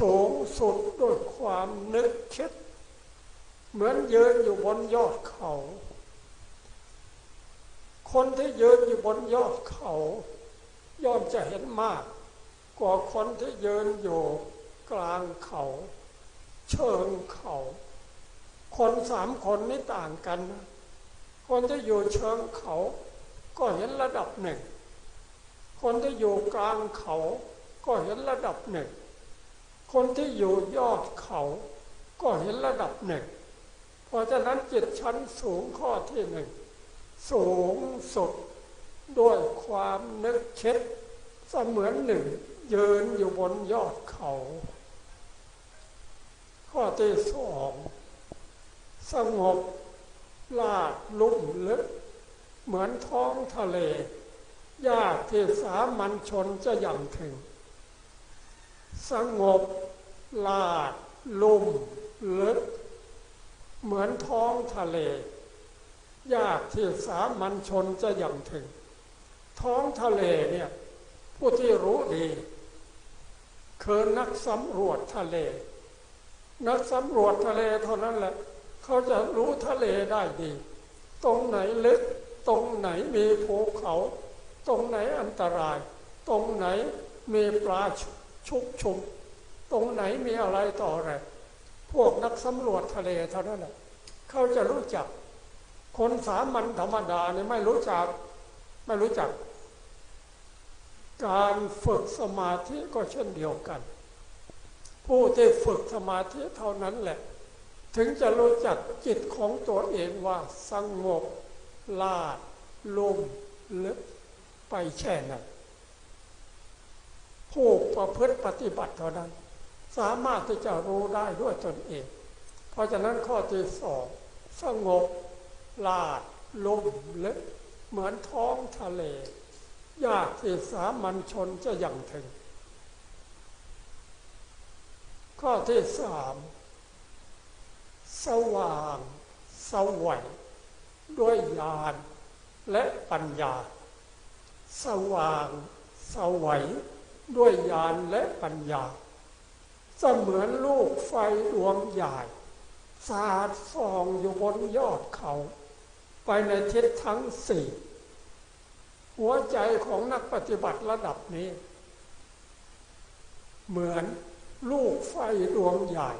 สูงสุดด้วยความนึกคิด เหมือนยืนอยู่บนยอดเขา คนที่ยืนอยู่บนยอดเขาย่อมจะเห็นมากกว่าคนที่ยืนอยู่กลางเขา เชิงเขา คนสามคนนี่ต่างกันนะคนที่อยู่เชิงเขา ก็เห็นระดับหนึ่ง คนที่อยู่กลางเขา ก็เห็นระดับหนึ่ง คนที่อยู่ยอดเขาก็เห็นระดับหนึ่ง เพราะฉะนั้นจิตชั้นสูงข้อที่หนึ่ง สูงสุดด้วยความนึกคิดเสมือนหนึ่ง ยืนอยู่บนยอดเขา ข้อที่สองสงบลาดลุ่มลึก เหมือนท้องทะเลยากที่สามัญชนจะยังถึง สงบ ลาด ลุ่ม ลึก เหมือนท้องทะเล ยากที่สามัญชนจะยังถึง ท้องทะเลเนี่ย ผู้ที่รู้ดีคือนักสำรวจทะเล นักสำรวจทะเลเท่านั้นแหละ เขาจะรู้ทะเลได้ดี ตรงไหนลึก ตรงไหนมีภูเขา ตรงไหนอันตราย ตรงไหนมีปลาชุ ชุกชุม ตรงไหนมีอะไรต่ออะไร พวกนักสำรวจทะเลเท่านั้นแหละเขาจะรู้จัก คนสามัญธรรมดาเนี่ยไม่รู้จัก ไม่รู้จัก การฝึกสมาธิก็เช่นเดียวกัน ผู้ที่ฝึกสมาธิเท่านั้นแหละ ถึงจะรู้จักจิตของตัวเองว่าสงบลาดลุ่มลึกไปแช่ไหน ผู้ประพฤติปฏิบัติเท่านั้น สามารถที่จะรู้ได้ด้วยตนเอง เพราะฉะนั้นข้อที่สองสงบลาดลุ่มลึกเหมือนท้องทะเล ยากที่สามัญชนจะยังถึง ข้อที่สามสว่าง สวัยด้วยญาณและปัญญา สว่าง สวัย ด้วยญาณและปัญญา เสมือนลูกไฟดวงใหญ่สาดส่องอยู่บนยอดเขา ไปในทิศทั้งสี่หัวใจของนักปฏิบัติระดับนี้ เหมือนลูกไฟดวงใหญ่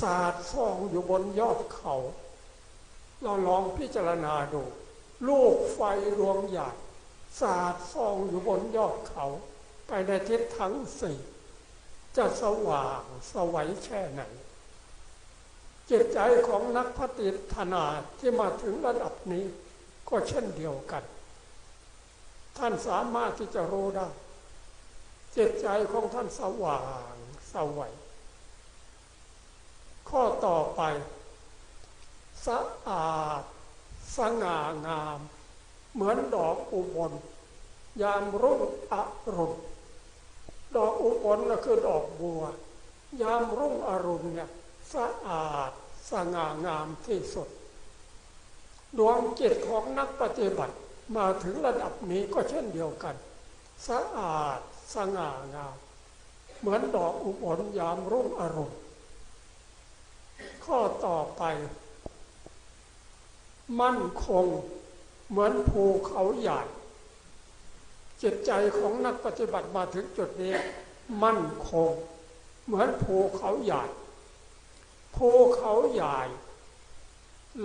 สาดส่องอยู่บนยอดเขา เราลองพิจารณาดู ลูกไฟดวงใหญ่สาดส่องอยู่บนยอดเขา ไปในทิศทั้งสี่จะสว่างสวัยแค่ไหน จิตใจของนักพัฒนาที่มาถึงระดับนี้ก็เช่นเดียวกัน ท่านสามารถที่จะรู้ได้ จิตใจของท่านสว่างสวัยข้อต่อไป สะอาด สง่างาม เหมือนดอกอุบลยามรุ่งอรุณ ดอกอุบลก็คือดอกบัว ยามรุ่งอรุณเนี่ยสะอาดสง่างามที่สุด ดวงจิตของนักปฏิบัติมาถึงระดับนี้ก็เช่นเดียวกัน สะอาดสง่างาม เหมือนดอกอุบลยามรุ่งอรุณข้อต่อไป มั่นคงเหมือนภูเขาใหญ่ จิตใจของนักปฏิบัติมาถึงจุดนี้ มั่นคง เหมือนภูเขาใหญ่ภูเขาใหญ่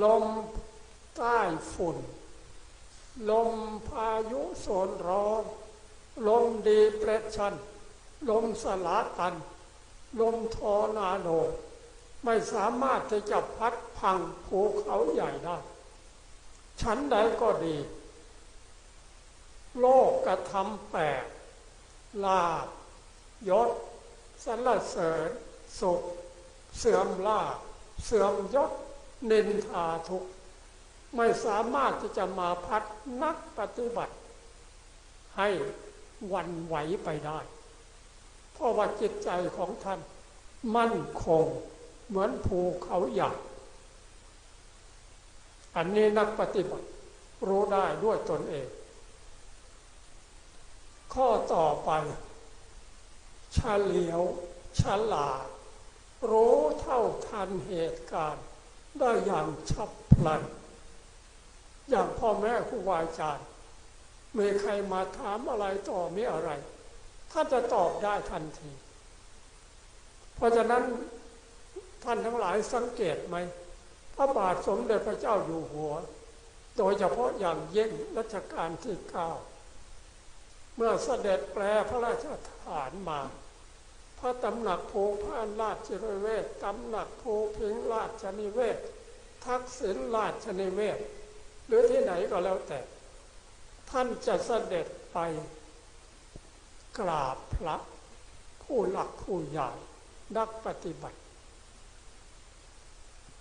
ลมใต้ฝุ่น ลมพายุโซนร้อน ลมดีเปรชัน ลมสลาตัน ลมทอนาโดไม่สามารถที่จะพัดพังภูเขาใหญ่ได้ ชั้นใดก็ดี โลกกระทำแปดลาบยศสรรเสริญสุข เสื่อมลาบเสื่อมยศนินทาทุกไม่สามารถที่จะมาพัดนักปฏิบัติ ให้วันไหวไปได้ เพราะว่าจิตใจของท่าน มั่นคงเหมือนภูเขาใหญ่อันนี้นักปฏิบัติรู้ได้ด้วยตนเอง ข้อต่อไปเฉลียว ฉลาด รู้เท่าทันเหตุการณ์ได้อย่างฉับพลัน อย่างพ่อแม่ครูบาอาจารย์มีใครมาถามอะไรต่อมีอะไรท่านจะตอบได้ทันที เพราะฉะนั้นท่านทั้งหลายสังเกตไหม พระบาทสมเด็จพระเจ้าอยู่หัว โดยเฉพาะอย่างยิ่งรัชกาลที่เก้า เมื่อเสด็จแปลพระราชฐานมา พระตำหนักโพพานราชนิเวศตำหนักโพพิงราชนิเวศ ทักษิณราชนิเวศ หรือที่ไหนก็แล้วแต่ ท่านจะเสด็จไป กราบพระผู้หลักผู้ใหญ่นักปฏิบัติ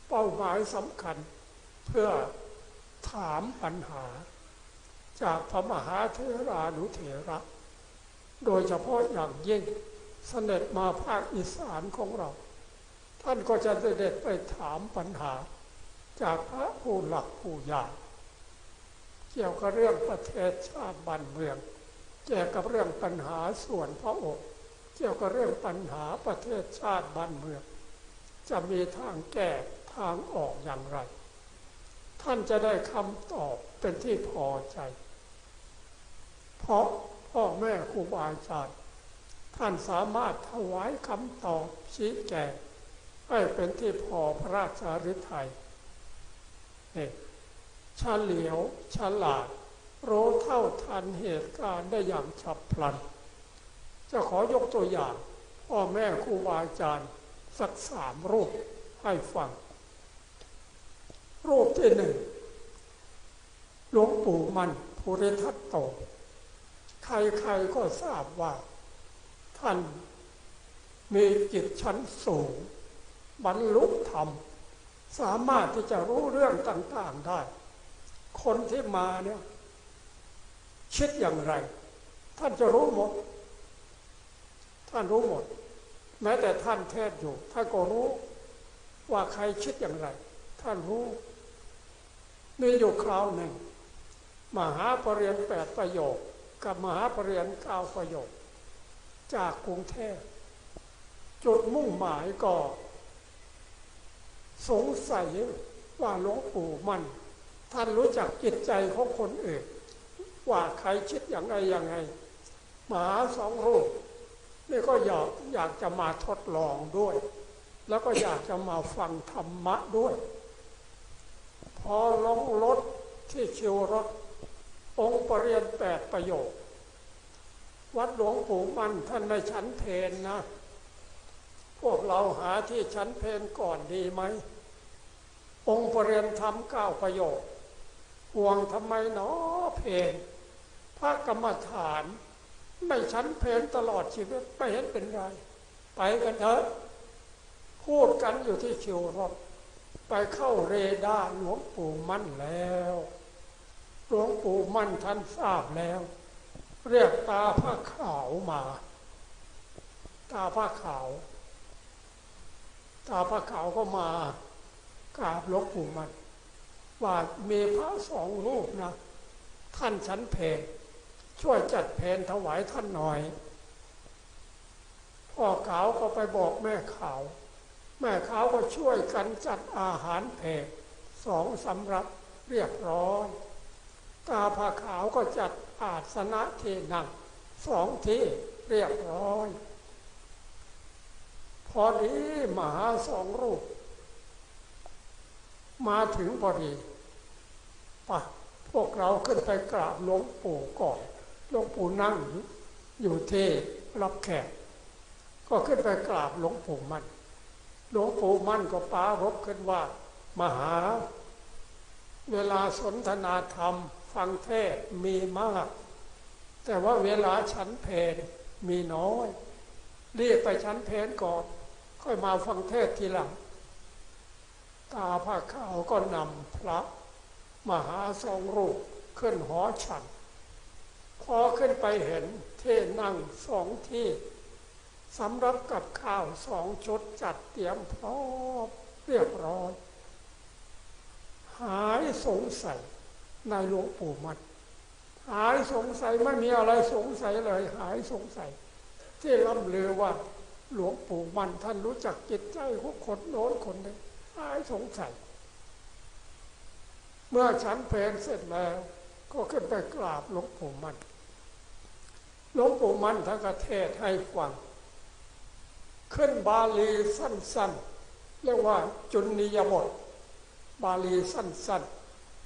เป้าหมายสำคัญเพื่อถามปัญหา จากพระมหาเถรานุเถระ โดยเฉพาะอย่างยิ่งเสด็จมาภาคอีสานของเรา ท่านก็จะเสด็จไปถามปัญหา จากพระผู้หลักผู้ใหญ่เกี่ยวกับเรื่องประเทศชาติบ้านเมือง เกี่ยวกับเรื่องปัญหาส่วนพระองค์เกี่ยวกับเรื่องปัญหาประเทศชาติบ้านเมือง จะมีทางแก้ทางออกอย่างไร ท่านจะได้คำตอบเป็นที่พอใจ เพราะพ่อแม่ครูบาอาจารย์ท่านสามารถถวายคำตอบชี้แจงให้เป็นที่พอพระราชาฤทัยเฉลียวฉลาด รู้เท่าทันเหตุการณ์ได้อย่างฉับพลัน จะขอยกตัวอย่าง พ่อแม่ครูบาอาจารย์ สักสามรูปให้ฟัง รูปที่หนึ่งหลวงปู่มันภูริทัตโต ใครๆก็ทราบว่า ท่านมีจิตชั้นสูง บรรลุธรรม สามารถที่จะรู้เรื่องต่างๆได้ คนที่มาเนี่ยคิดอย่างไร ท่านจะรู้หมด ท่านรู้หมด แม้แต่ท่านเทศอยู่ ท่านก็รู้ว่าใครคิดอย่างไร ท่านรู้ มีอยู่คราวหนึ่ง มหาปรริญญาแปดประโยค กับมหาปรริญญาเก้าประโยค จากกรุงเทพจุดมุ่งหมายก็ สงสัยว่าหลวงปู่มัน ท่านรู้จักจิตใจของคนอื่น ว่าใครคิดอย่างไรอย่างไงมหาสองรูปนี่ก็อยากอยากจะมาทดลองด้วย แล้วก็อยากจะมาฟังธรรมะด้วย พอลงรถที่คิวรถ องค์ปรริญญาแปดประโยค วัดหลวงปู่มันท่านไม่ฉันเพนนะ พวกเราหาที่ฉันเพนก่อนดีไหม องค์ปรริญญาธรรมเก้าประโยค ห่วงทำไมเนาะเพนพระกรรมฐาน ไม่ชั้นเพนตลอดชีวิตไม่เห็นเป็นไร ไปกันเถอะพูดกันอยู่ที่คิวรถไปเข้าเรดาร์หลวงปู่มั่นแล้ว หลวงปู่มั่นท่านทราบแล้ว เรียกตาผ้าขาวมา ตาผ้าขาว ตาผ้าขาวก็มากราบหลวงปู่มั่นว่ามีพระสองรูปนะ ท่านชั้นเพลช่วยจัดเพนถวายท่านหน่อย พ่อขาวก็ไปบอกแม่ขาว แม่ขาวก็ช่วยกันจัดอาหารเพนสองสำรับเรียบร้อย ตาผาขาวก็จัดอาสนะที่นั่งสองที่เรียบร้อย พอดีมหาสองรูป มาถึงพอดีปะพวกเราขึ้นไปกราบหลวงปู่ก่อนหลวงปู่นั่งอยู่เทรับแขก ก็ขึ้นไปกราบหลวงปู่มั่นหลวงปู่มั่นก็ปารบขึ้นว่ามหา เวลาสนทนาธรรม ฟังเทศมีมาก แต่ว่าเวลาชั้นเพลมีน้อยเรียกไปชั้นเพลก่อน ค่อยมาฟังเทศทีหลัง ตาผ้าขาวก็นำพระมหาสองรูปขึ้นหอฉัน พอขึ้นไปเห็นเที่นั่งสองที่สำรับกับข้าวสองชุดจัดเตรียมพร้อมเรียบร้อย หายสงสัยในหลวงปู่มันหายสงสัยไม่มีอะไรสงสัยเลย หายสงสัย ที่ล่ำลือว่าหลวงปู่มันท่านรู้จักจิตใจของคนโน้นคนนี้หายสงสัย เมื่อฉันเพลนเสร็จแล้ว ก็ขึ้นไปกราบหลวงปู่มันหลวงปู่มันท่านก็เทศให้ฟัง ขึ้นบาลีสั้นๆเรียกว่าจุนิยบท บาลีสั้น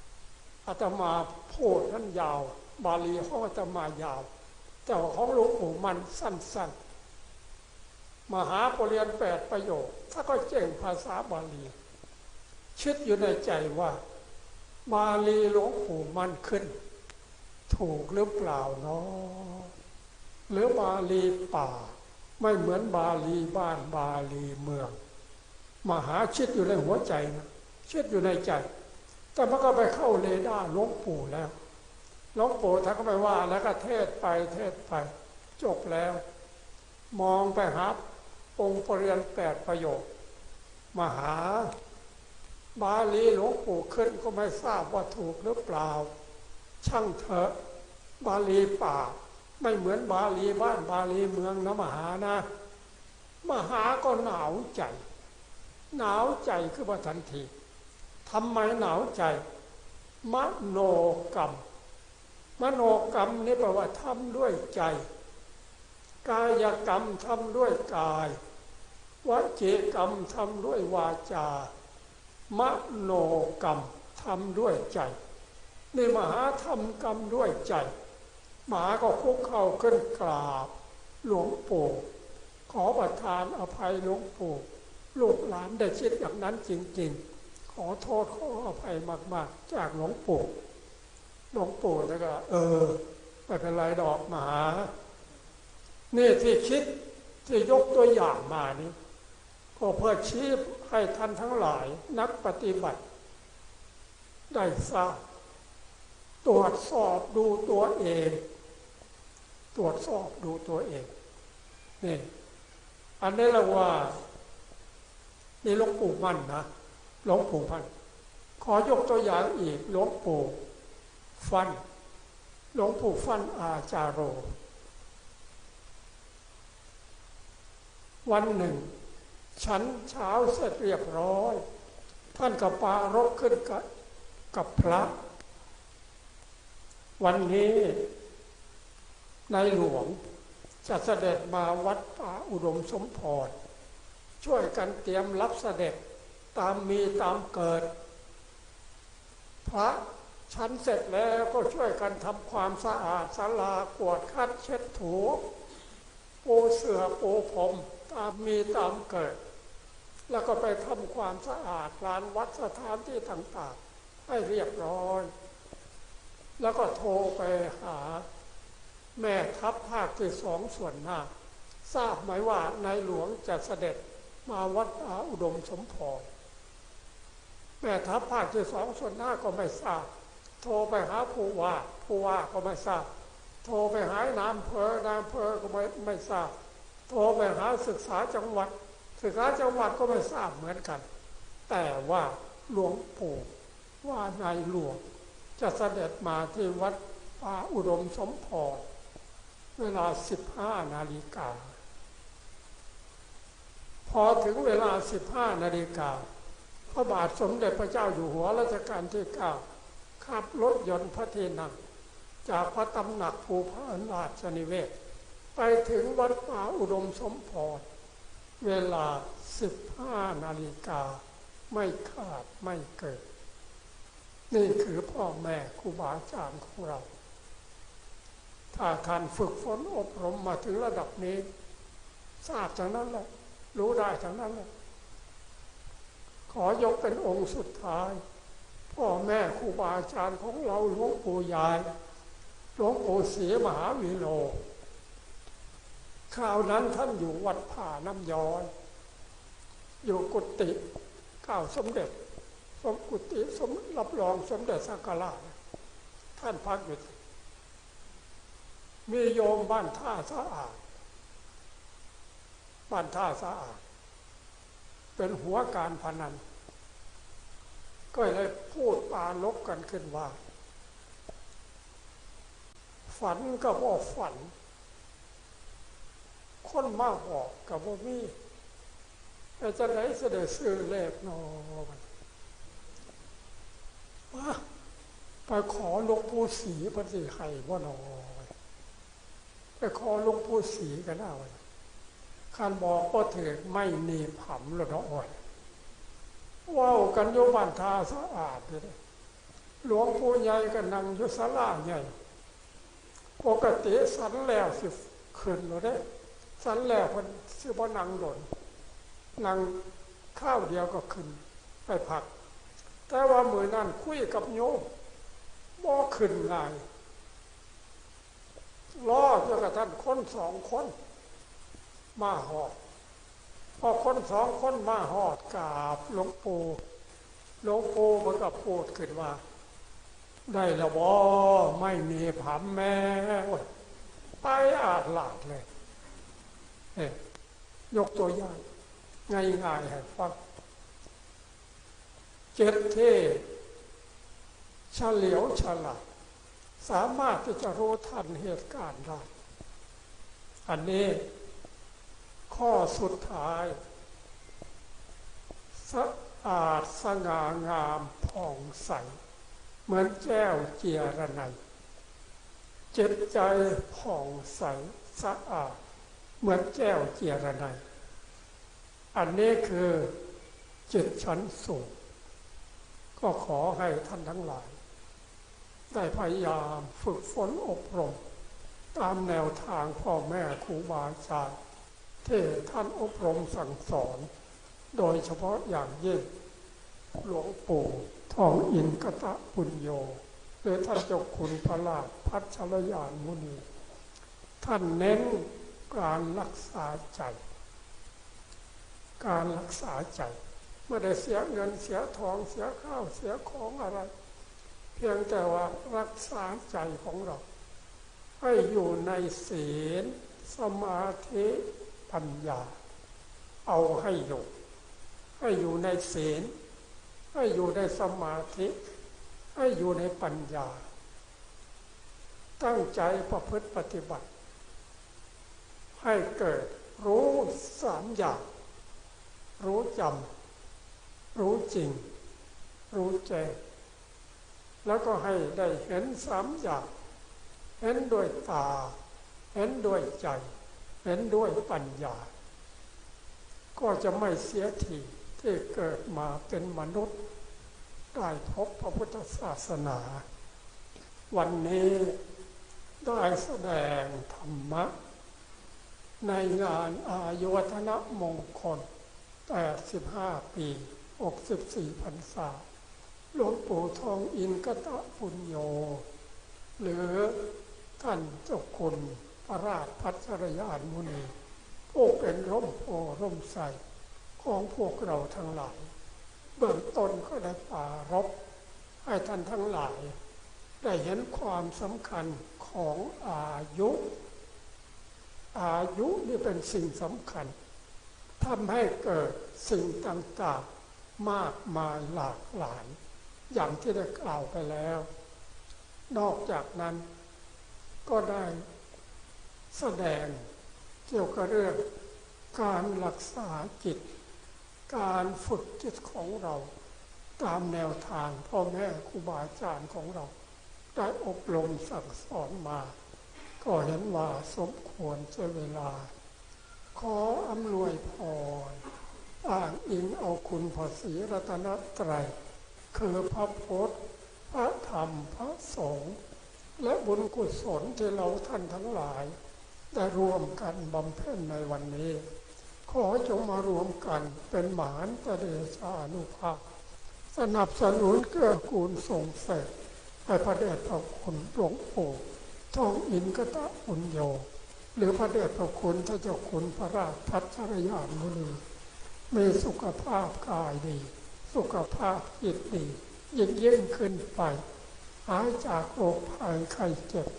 ๆอาตมาพูดนั้นยาว บาลีของอาตมายาว แต่ของหลวงปู่มันสั้นๆ มหาปรริญญาแปดประโยคถ้าก็เจ่งภาษาบาลีคิดอยู่ในใจว่า บาลีหลวงปู่มันขึ้น ถูกหรือเปล่าเนาะหรือบาลีป่า ไม่เหมือนบาลีบ้านบาลีเมือง มหาชิดอยู่ในหัวใจนะ ชิดอยู่ในใจ แต่มันก็ไปเข้าเรดาหลวงปู่แล้วหลวงปู่ท่านก็ไปว่าแล้วก็เทศไปเทศไปจบแล้ว มองไปหาองค์ปรริญญาแปดประโยค มหา บาลีหลวงปู่ขึ้นก็ไม่ทราบว่าถูกหรือเปล่า ช่างเถอะบาลีป่า ไม่เหมือนบาลีบ้านบาลีเมืองนะมหานะ มหาก็หนาวใจ หนาวใจคือว่าทันที ทำไมหนาวใจ มโนกรรม มโนกรรมนี่แปลว่าทำด้วยใจ กายกรรมทำด้วยกายวจีกรรมทำด้วยวาจา มโนกรรมทำด้วยใจนี่มหาทำกรรมด้วยใจ หมาก็คุกเข่าขึ้นกราบ หลวงปู่ขอประทานอภัยหลวงปู่ลูกหลานได้คิดอย่างนั้นจริง ๆ ขอโทษขออภัยมากๆ จากหลวงปู่หลวงปู่แล้วก็ เออไม่เป็นไรดอกมหา นี่ที่คิดที่ยกตัวอย่างมานี้ก็เพื่อชี้ให้ท่านทั้งหลายนักปฏิบัติ ได้ทราบตรวจสอบดูตัวเอง ตรวจสอบดูตัวเองนี่อันนี้เราว่านี่หลวงปู่มั่นนะ หลวงปู่พัน ขอยกตัวอย่างอีกหลวงปู่ฟัน หลวงปู่ฟันอาจารโร วันหนึ่ง ฉันเช้าเสร็จเรียบร้อย ท่านกับปารกขึ้นกับกับพระ วันนี้ในหลวงจะเสด็จมาวัดป่าอุดมสมพรช่วยกันเตรียมรับเสด็จ ตามมีตามเกิด พระฉันเสร็จแล้วก็ช่วยกันทำความสะอาดศาลากวดคัดเช็ดถูปูเสือปูผมตามมีตามเกิด แล้วก็ไปทำความสะอาดลานวัดสถานที่ต่างๆ ให้เรียบร้อย แล้วก็โทรไปหา แม่ทัพภาคที่สองส่วนหน้า ทราบไหมว่าในหลวงจะเสด็จมาวัดอาอุดมสมพร แม่ทัพภาคที่สองส่วนหน้าก็ไม่ทราบ โทรไปหาผู้ว่าผู้ว่าก็ไม่ทราบ โทรไปหานามเพอนามเพอก็ไม่ไม่ทราบ โทรไปหาศึกษาจังหวัด ศึกษาจังหวัดก็ไม่ทราบเหมือนกัน แต่ว่าหลวงปู่ว่าในหลวงจะเสด็จมาที่วัดป่าอุดมสมพรเวลา 15 นาฬิกา พอถึงเวลา 15 นาฬิกา พระบาทสมเด็จพระเจ้าอยู่หัวรัชกาลที่9ขับรถยนต์พระที่นั่งจากพระตำหนักภูพานราชนิเวศ ไปถึงวัดป่าอุดมสมพรเวลา 15 นาฬิกา ไม่ขาดไม่เกิด นี่คือพ่อแม่ครูบาอาจารย์ของเรา ถ้าท่านฝึกฝนอบรมมาถึงระดับนี้ ทราบจากนั้นแหละรู้ได้จากนั้นแหละ อยกเป็นองค์สุดท้าย พ่อแม่ครูบาอาจารย์ของเราหลวงปู่ยายหลวงปู่ศรีมหาวิโรคราวนั้นท่านอยู่วัดผ่าน้ำย้อย อยู่กุฏิก้าวสมเด็จ สมกุฏิสมรับรองสมเด็จสังฆราชท่านพักอยู่มีโยมบ้านท่าสะอาด บ้านท่าสะอาด เป็นหัวการพนัน ก็เลยพูดปาลบกันขึ้นว่า ฝันก็บอกฝัน คนมาหอกกับบ่ามีแต่จะไหนเสด็จซื้อเลขนอมันว่าไปขอหลวงปู่ศรีพระสิไข่ว่านอไปขอหลวงปู่ศรีกันเอา ขันบอกก็ถือไม่เนบผำหรอกน้อยว้าวกันโยบ้านทาสะอาดเลยหลวงปู่ใหญ่ก็นั่งอยู่ศาลาใหญ่ปกติสันแล้วสิขึ้นเราได้สันแล้วมันสิบ่นั่งหล่นนั่งข้าวเดียวก็ขึ้นไปผัก แต่ว่ามือนั่นคุยกับโยมบ่ขึ้นง่ายล้อเจ้ากระท่านคนสองคน มาหอดพอคนสองคนมาหอดกราบหลวงปู่หลวงปู่มันก็พูดขึ้นว่า ได้ละบอไม่มีผามแม่ไปอาจหลาดเลยเอยกตัวอย่างง่ายๆให้ฟังเจ็ดเทเฉลียวฉลาดสามารถที่จะรู้ทันเหตุการณ์ได้ อันนี้ ข้อสุดท้าย สะอาดสง่างามผ่องใส เหมือนแก้วเจียระไนเจ็ดใจผ่องใสสะอาด เหมือนแก้วเจียระไนอันนี้คือจิตชั้นสูงก็ขอให้ท่านทั้งหลาย ได้พยายามฝึกฝนอบรม ตามแนวทางพ่อแม่ครูบาอาจารย์ ที่ท่านอบรมสั่งสอน โดยเฉพาะอย่างยิ่งหลวงปู่ทองอินกตะปุญโยหรือท่านเจ้าคุณพระลาภพัชรยานมุนี ท่านเน้นการรักษาใจ การรักษาใจไม่ได้เสียเงินเสียทองเสียข้าวเสียของอะไร เพียงแต่ว่ารักษาใจของเรา ให้อยู่ในศีลสมาธิ ปัญญา เอาให้อยู่ ให้อยู่ในศีล ให้อยู่ในสมาธิ ให้อยู่ในปัญญา ตั้งใจประพฤติปฏิบัติ ให้เกิดรู้สามอย่าง รู้จำรู้จริง รู้แจ้งแล้วก็ให้ได้เห็นสามอย่าง เห็นด้วยตา เห็นด้วยใจ เห็นด้วยปัญญา ก็จะไม่เสียทีที่เกิดมาเป็นมนุษย์ได้พบพระพุทธศาสนา วันนี้ได้แสดงธรรมะ ในงานอายุวัฒนมงคล 85 ปี 64พรรษาหลวงปู่ทองอินกตะปุญโย หรือท่านเจ้าคุณ พระราชพัชรยานมุนีผู้เป็นร่มโพร่มใสของพวกเราทั้งหลาย เบื้องต้นก็ได้ปรารบให้ท่านทั้งหลาย ได้เห็นความสำคัญของอายุ อายุนี่เป็นสิ่งสำคัญทำให้เกิดสิ่งต่างๆมากมายหลากหลาย อย่างที่ได้กล่าวไปแล้ว นอกจากนั้นก็ได้ แสดงเกี่ยวกับเรื่องการรักษาจิต การฝึกจิตของเราตามแนวทางพ่อแม่ครูบาอาจารย์ของเรา ได้อบรมสั่งสอนมา ก็เห็นว่าสมควรเจเวลา ขออำนวยพรอ้างอิงเอาคุณพระศรีรัตนตรัยคือพระพุทธพระธรรมพระสงฆ์และบุญกุศลที่เราท่านทั้งหลาย ได้รวมกันบำเพ็ญในวันนี้ ขอจงมารวมกันเป็นหมานตเดชานุภาพ สนับสนุนเกื้อกูลส่งเสริมให้พระเดชพระคุณหลวงปู่ทองอินกตะอุญโย หรือพระเดชพระคุณท่านเจ้าคุณพระราชพัชรยานมุนีมีสุขภาพกายดี สุขภาพจิตดียิ่งยิ่งขึ้นไป หายจากโรคภัยไข้เจ็บ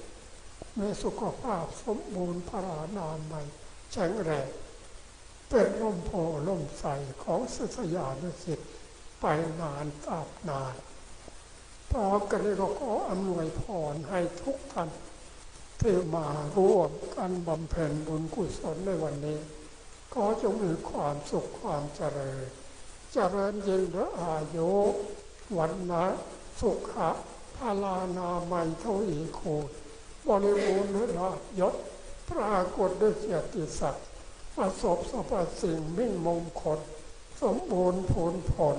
มีสุขภาพสมบูรณ์พรานามัยแข็งแรงเป็นร่มโพล่มใสของศิษยานุสิตไปนานตราบนานพร้อมกันเลยก็ขออำนวยพรให้ทุกท่านเทที่มาร่วมกันบำเพ็ญบุญกุศลในวันนี้ขอจงมีความสุขความเจริญ เจริญยิ่งด้วยอายุวันนะสุขะพาลานามัยเทวีคูณ บริบูรณ์ด้วยลาภยศปรากฏด้วยเกียรติศักดิ์ประสบสรรพสิ่งมิ่งมงคล สมบูรณ์ผลผล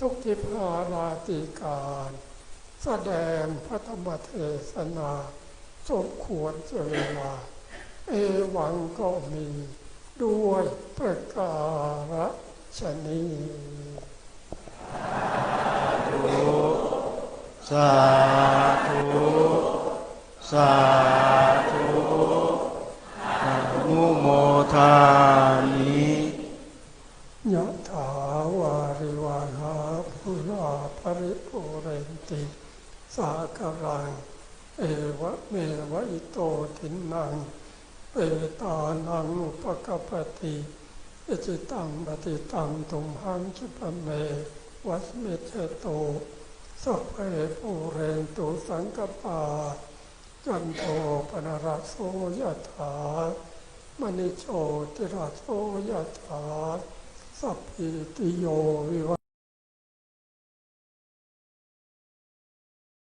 ทุกทิพาราติการ แสดงพระธรรมเทศนา สมควรเจเวลา เอวังก็มีด้วยประการฉนี้สาธุสาธุ สาธุอนุโมทามิยะถาวาริวาหาปุราปริปุเรนติสากรัง เอวะเมวะอิโตทินังเปตานังอุปกปปติอจิตังปฏิตังตุมหังคิปเม วัสเมเชโตสัพเพปูเรนตุสังกปา จันโทปนราโสยถามณิโชติราโสยถาสัพพิติโยวิวั